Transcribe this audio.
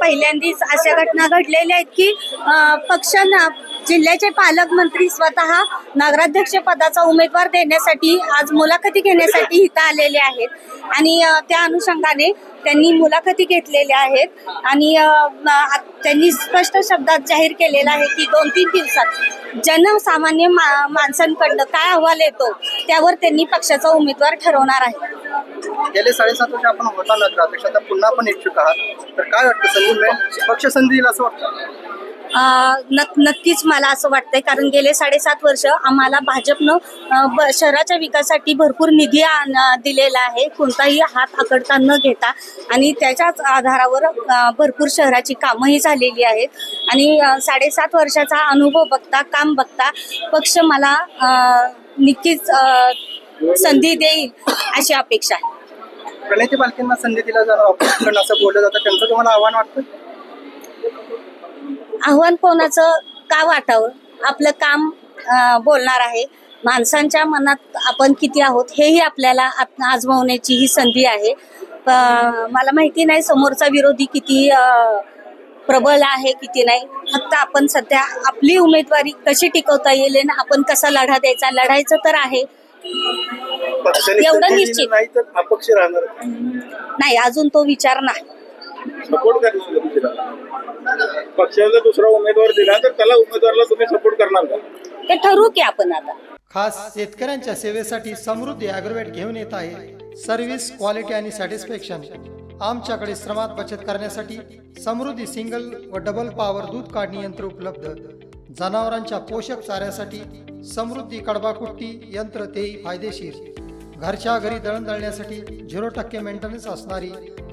पहिल्यांदाच अशा घटना घडलेल्या आहेत की पक्षांना जिल्ह्याचे पालकमंत्री स्वतः नगराध्यक्ष पदाचा उमेदवार देण्यासाठी आज मुलाखती घेण्यासाठी इथं आलेले आहेत. आणि त्या अनुषंगाने त्यांनी मुलाखती घेतलेल्या आहेत. आणि त्यांनी स्पष्ट शब्दात जाहीर केलेलं आहे की दोन तीन दिवसात जनसामान्य मा माणसांकडनं काय अहवाल येतो त्यावर त्यांनी पक्षाचा उमेदवार ठरवणार आहे. गेले साडेसात वर्ष आपण होता नगराध्यक्ष आता पुन्हा पण इच्छुक आहात. तर काय वाटतं? संधी मिळेल? पक्ष संधी असं वाटतं? नक्कीच मला असं वाटतंय कारण गेले साडेसात वर्ष आम्हाला भाजपनं शहराच्या विकासासाठी भरपूर निधी आण- दिलेला आहे. कोणताही हात आकडता न घेता. आणि त्याच्याच आधारावर भरपूर शहराची कामंही झालेली आहेत. आणि साडेसात वर्षाचा अनुभव बघता काम बघता पक्ष मला नक्कीच संधी देईल अशी अपेक्षा आहे. प्रणिती पालखींना संधी दिला जाणार असं बोललं जातं. त्यांचं तुम्हाला आव्हान वाटतं? आव्हान कोणाचं? का वाटावं? आपलं काम बोलणार आहे. माणसांच्या मनात आपण किती आहोत हेही आपल्याला आजमावण्याची ही संधी आहे. मला माहिती नाही समोरचा विरोधी किती प्रबळ आहे किती नाही. फक्त आपण सध्या आपली उमेदवारी कशी टिकवता येईल आणि आपण कसा लढा द्यायचा? लढायचं तर आहे. एवढं निश्चित. नाही अजून तो विचार नाही. सपोर्ट करणार का दुसऱ्याला? पक्षाला दुसरा उमेदवार दिला तर त्याला उमेदवाराला तुम्ही सपोर्ट करणार का? ते ठरवू की आपण आता. खास शेतकऱ्यांच्या सेवेसाठी समृद्धी ॲग्रोवेट घेऊन येत आहे. सर्व्हिस क्वालिटी आणि सॅटिस्फॅक्शन आमच्याकडे श्रमात बचत करण्यासाठी समृद्धी सिंगल व डबल पॉवर दूध काढणी यंत्र उपलब्ध. जनावरांच्या पोषक चाऱ्यासाठी समृद्धी कडबाकुट्टी यंत्र तेही फायदेशीर. घरच्या घरी दळण दळण्यासाठी झिरो टक्के मेंटेनन्स असणारी